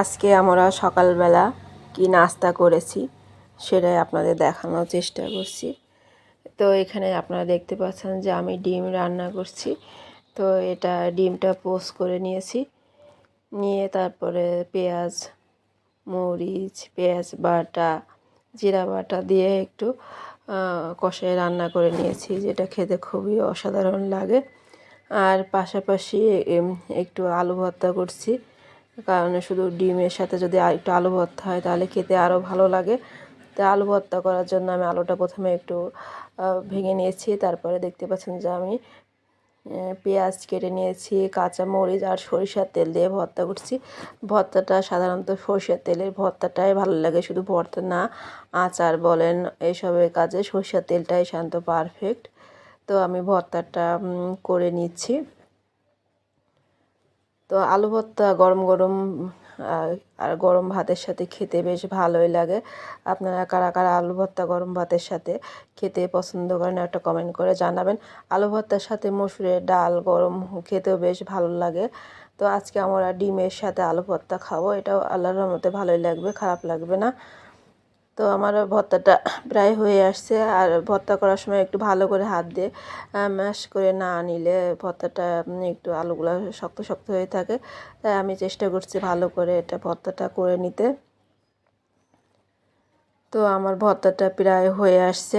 আজকে আমরা সকালবেলা কি নাস্তা করেছি সেটাই আপনাদের দেখানোর চেষ্টা করছি। তো এখানে আপনারা দেখতে পাচ্ছেন যে আমি ডিম রান্না করছি। তো এটা ডিমটা পোস্ট করে নিয়েছি। নিয়ে তারপরে পেঁয়াজ, মরিচ, পেঁয়াজ বাটা, জিরা বাটা দিয়ে একটু কষায় রান্না করে নিয়েছি, যেটা খেতে খুবই অসাধারণ লাগে। আর পাশাপাশি একটু আলু ভর্তা করছি। কারণ শুধু ডিমের সাথে যদি একটু আলু ভর্তা হয়, তাহলে খেতে আরও ভালো লাগে। তো আলু ভর্তা করার জন্য আমি আলুটা প্রথমে একটু ভেঙে নিয়েছি। তারপরে দেখতে পাচ্ছেন যে আমি পেঁয়াজ কেটে নিয়েছি, কাঁচা মরিচ আর সরিষার তেল দিয়ে ভর্তা করছি। ভর্তাটা সাধারণত সরিষার তেলের ভর্তাটাই ভালো লাগে, শুধু ভর্তা না, আচার বলেন, এসবের কাজে সরিষার তেলটাই শান্ত পারফেক্ট তো আমি ভর্তাটা করে নিচ্ছি। তো আলু ভর্তা গরম গরম আর গরম ভাতের সাথে খেতে বেশ ভালোই লাগে। আপনারা কারা কারা আলু ভর্তা গরম ভাতের সাথে খেতে পছন্দ করেন একটা কমেন্ট করে জানাবেন। আলু ভর্তার সাথে মসুরের ডাল গরম খেতেও বেশ ভালো লাগে। তো আজকে আমরা ডিমের সাথে আলু ভর্তা খাব, এটাও আল্লাহর রহমতে ভালোই লাগবে, খারাপ লাগবে না। তো আমার ভর্তাটা প্রায় হয়ে আসছে। আর ভর্তা করার সময় একটু ভালো করে হাত দিয়ে ম্যাশ করে না নিলে ভর্তাটা একটু আলুগুলো শক্ত শক্ত হয়ে থাকে। তাই আমি চেষ্টা করছি ভালো করে এটা ভর্তাটা করে নিতে। তো আমার ভর্তাটা প্রায় হয়ে আসছে।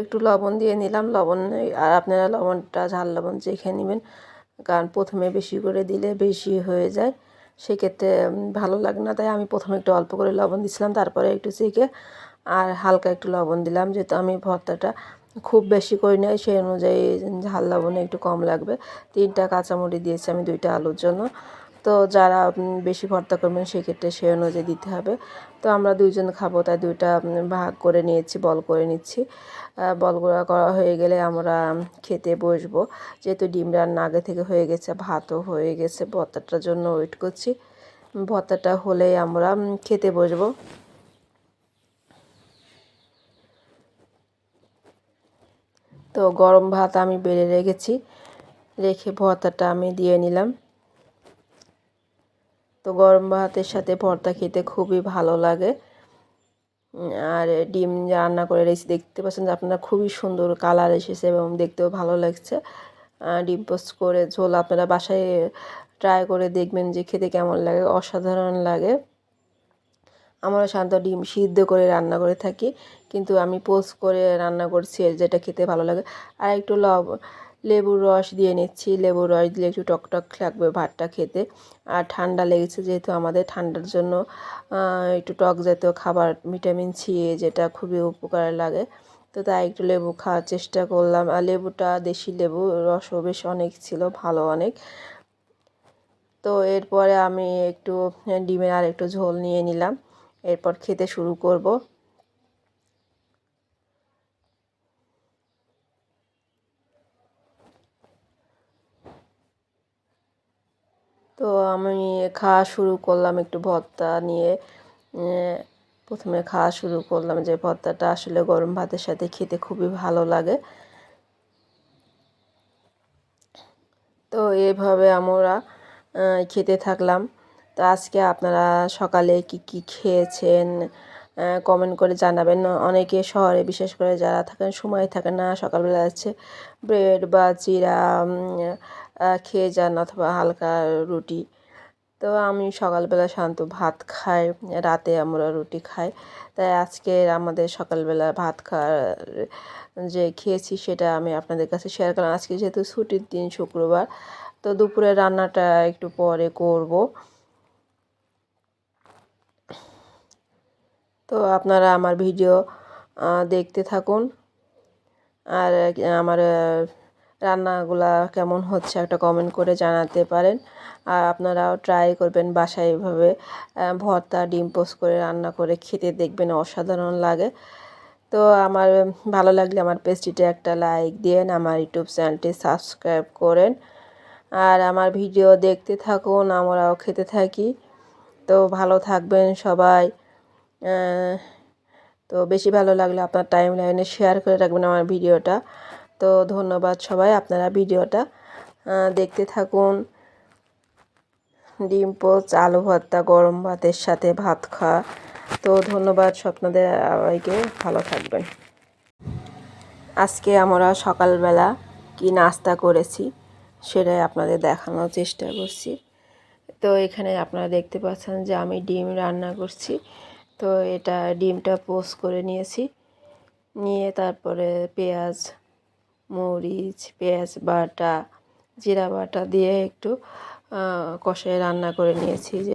একটু লবণ দিয়ে নিলাম। লবণ আর আপনারা লবণটা, ঝাল লবণ চেখে নেবেন। কারণ প্রথমে বেশি করে দিলে বেশি হয়ে যায়। সেক্ষেত্রে ভালো লাগে না, তাই আমি প্রথমে একটু অল্প করে লবণ দিছিলাম, তারপরে একটু চেখে আর হালকা একটু লবণ দিলাম। যেহেতু আমি ভর্তাটা খুব বেশি করে নেয় সেই অনুযায়ী ঝাল লবণে একটু কম লাগবে। তিনটা কাঁচামরিচ দিয়েছি আমি, দুইটা আলুর জন্য। তো যারা বেশি ভর্তা করবেন সেক্ষেত্রে সে অনুযায়ী দিতে হবে। তো আমরা দুইজন খাব, তাই দুইটা ভাগ করে নিয়েছি, বল করে নিচ্ছি। বলগুলো করা হয়ে গেলে আমরা খেতে বসবো। যেহেতু ডিম রান্না আগে থেকে হয়ে গেছে, ভাতও হয়ে গেছে, ভর্তাটার জন্য ওয়েট করছি। ভর্তাটা হলেই আমরা খেতে বসবো। তো গরম ভাত আমি বেড়ে রেখেছি, রেখে ভর্তাটা আমি দিয়ে নিলাম। তো গরম ভাতের সাথে ভর্তা খেতে খুবই ভালো লাগে। আর ডিম রান্না করে রেসি, দেখতে পাচ্ছেন যে আপনারা খুবই সুন্দর কালার এসেছে এবং দেখতেও ভালো লাগছে। ডিম পোস্ট করে ঝোল আপনারা বাসায় ট্রাই করে দেখবেন যে খেতে কেমন লাগে, অসাধারণ লাগে। আমরা শান্ত ডিম সিদ্ধ করে রান্না করে থাকি, কিন্তু আমি পোস্ট করে রান্না করছি, যেটা খেতে ভালো লাগে। আর একটু লব লেবুর রস দিয়ে নিচ্ছি। লেবুর রস দিলে একটু টকটক লাগবে ভাতটা খেতে। আর ঠান্ডা লেগেছে যেহেতু আমাদের, ঠান্ডার জন্য একটু টক জাতীয় খাবার, ভিটামিন সি যেটা খুবই উপকার লাগে। তো তাই একটু লেবু খাওয়ার চেষ্টা করলাম। আর লেবুটা, দেশি লেবু, রসও বেশ অনেক ছিল, ভালো অনেক। তো এরপরে আমি একটু ডিমের আর একটু ঝোল নিয়ে নিলাম। এরপর খেতে শুরু করব। তো আমি খাওয়া শুরু করলাম একটু ভর্তা নিয়ে। প্রথমে খাওয়া শুরু করলাম যে ভর্তাটা আসলে গরম ভাতের সাথে খেতে খুবই ভালো লাগে। তো এভাবে আমরা খেতে থাকলাম। তো আজকে আপনারা সকালে কি কি খেয়েছেন কমেন্ট করে জানাবেন। অনেকে শহরে বিশেষ করে যারা থাকেন, সময় থাকে না, সকালবেলা আছে ব্রেড বা চিরা খেয়ে যান অথবা হালকা রুটি। তো আমি সকালবেলা শান্ত ভাত খাই, রাতে আমরা রুটি খাই। তাই আজকে আমাদের সকালবেলা ভাত খাওয়ার যে খেয়েছি সেটা আমি আপনাদের কাছে শেয়ার করলাম। আজকে যেহেতু ছুটির দিন শুক্রবার, তো দুপুরে রান্নাটা একটু পরে করব। তো আপনারা আমার ভিডিও দেখতে থাকুন। আর আমার রান্নাগুলা কেমন হচ্ছে একটা কমেন্ট করে জানাতে পারেন। আর আপনারাও ট্রাই করবেন বাসায় এভাবে ভর্তা, ডিম পোস্ট করে রান্না করে খেতে দেখবেন অসাধারণ লাগে। তো আমার ভালো লাগলে আমার পেজটিতে একটা লাইক দিন আমার ইউটিউব চ্যানেলটি সাবস্ক্রাইব করেন। আর আমার ভিডিও দেখতে থাকুন, আমরাও খেতে থাকি। তো ভালো থাকবেন সবাই। তো বেশি ভালো লাগলে আপনার টাইম লাইনে শেয়ার করে রাখবেন আমার ভিডিওটা। তো ধন্যবাদ সবাই আপনারা ভিডিওটা দেখতে থাকুন। ডিম, পোচ, আলু ভর্তা, গরম ভাতের সাথে ভাত খাওয়া তো ধন্যবাদ স্বপ্নদের সবাইকে, ভালো থাকবেন। আজকে আমরা সকালবেলা কি নাস্তা করেছি সেটাই আপনাদের দেখানোর চেষ্টা করছি। তো এখানে আপনারা দেখতে পাচ্ছেন যে আমি ডিম রান্না করছি। তো এটা ডিমটা পোস্ট করে নিয়েছি। নিয়ে তারপরে পেঁয়াজ মরিচ পেঁয়াজ বাটা জিরা বাটা দিয়ে একটু কষায় রান্না করে নিয়েছি। যে